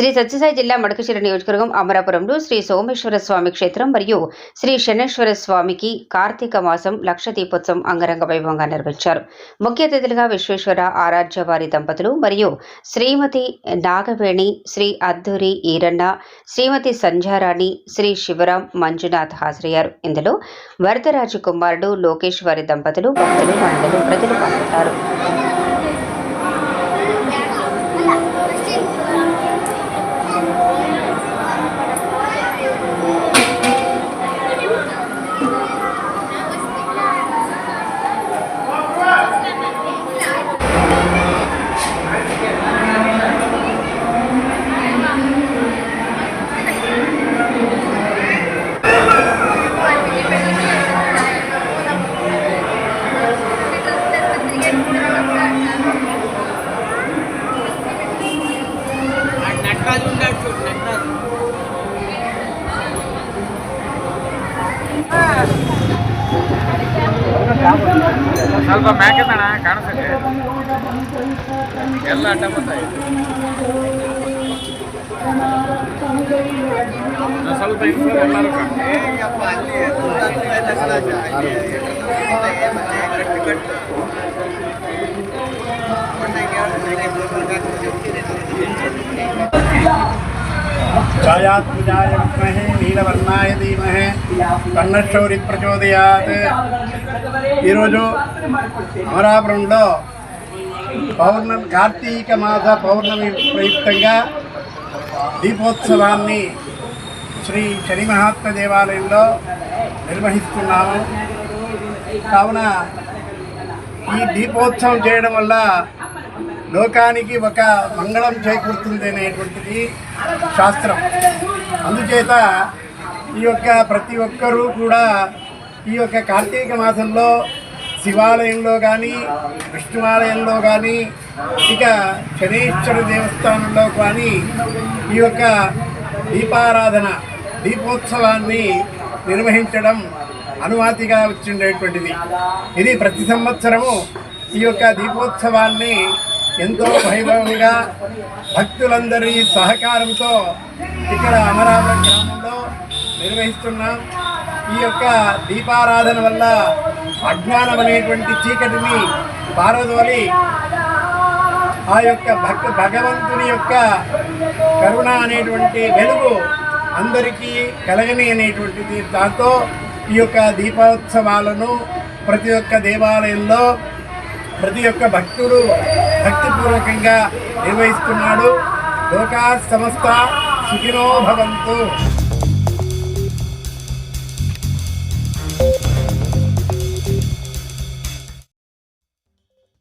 శ్రీ సత్యసాయి జిల్లా మడకశిర నియోజకవర్గం అమరాపురంలో శ్రీ సోమేశ్వర స్వామి క్షేత్రం మరియు శ్రీ శనేశ్వర స్వామికి కార్తీక మాసం లక్ష దీపోత్సవం అంగరంగ వైభవంగా నిర్వహించారు. ముఖ్య అతిథులుగా విశ్వేశ్వర ఆరాధ్యవారి దంపతులు మరియు శ్రీమతి నాగవేణి శ్రీ అద్దూరి ఈరన్న శ్రీమతి సంధ్యారాణి శ్రీ శివరాం మంజునాథ్ హాజరయ్యారు. ఇందులో వరదరాజు కుమారుడు లోకేష్ వారి దంపతులు భక్తులు మహిళలు ప్రజలు పాల్గొన్నారు ಸ್ವಲ್ಪ ಮ್ಯಾಕಿಂದಣ ಕಾಣಿಸುತ್ತೆ. ಎಲ್ಲ ಅಡ್ಡ ಬರ್ತಾయి ಸ್ವಲ್ಪ ಎಲ್ಲರೂ ఛాయాత్మజాయ విద్మహే నీలవర్ణాయ ధీమహే కన్నశౌరి ప్రచోదయాత్. ఈరోజు అమరాపురంలో పౌర్ణమి కార్తీక మాస పౌర్ణమి ప్రయుక్తంగా దీపోత్సవాన్ని శ్రీ శని మహాత్మ దేవాలయంలో నిర్వహిస్తున్నాము. కావున ఈ దీపోత్సవం చేయడం వల్ల లోకానికి ఒక మంగళం చేకూరుతుంది అనేటువంటిది శాస్త్రం. అందుచేత ఈ యొక్క ప్రతి ఒక్కరూ కూడా ఈ యొక్క కార్తీక మాసంలో శివాలయంలో కానీ విష్ణువాలయంలో కానీ ఇక శనీశ్వర దేవస్థానంలో కానీ ఈ యొక్క దీపారాధన దీపోత్సవాన్ని నిర్వహించడం అనుమతిగా వచ్చిండేటువంటిది. ఇది ప్రతి సంవత్సరము ఈ యొక్క దీపోత్సవాన్ని ఎంతో వైభవంగా భక్తులందరి సహకారంతో ఇక్కడ అమరావతి గ్రామంలో నిర్వహిస్తున్నాం. ఈ యొక్క దీపారాధన వల్ల అజ్ఞానం అనేటువంటి చీకటిని పారదోలి ఆ యొక్క భక్త భగవంతుని యొక్క కరుణ అనేటువంటి వెలుగు అందరికీ కలగని అనేటువంటిది. దాంతో ఈ యొక్క దీపోత్సవాలను ప్రతి ఒక్క దేవాలయంలో ప్రతి ఒక్క భక్తుడు భక్తిపూర్వకంగా నిర్వహిస్తున్నాడు. లోకా సమస్త సుఖినో భవంతు.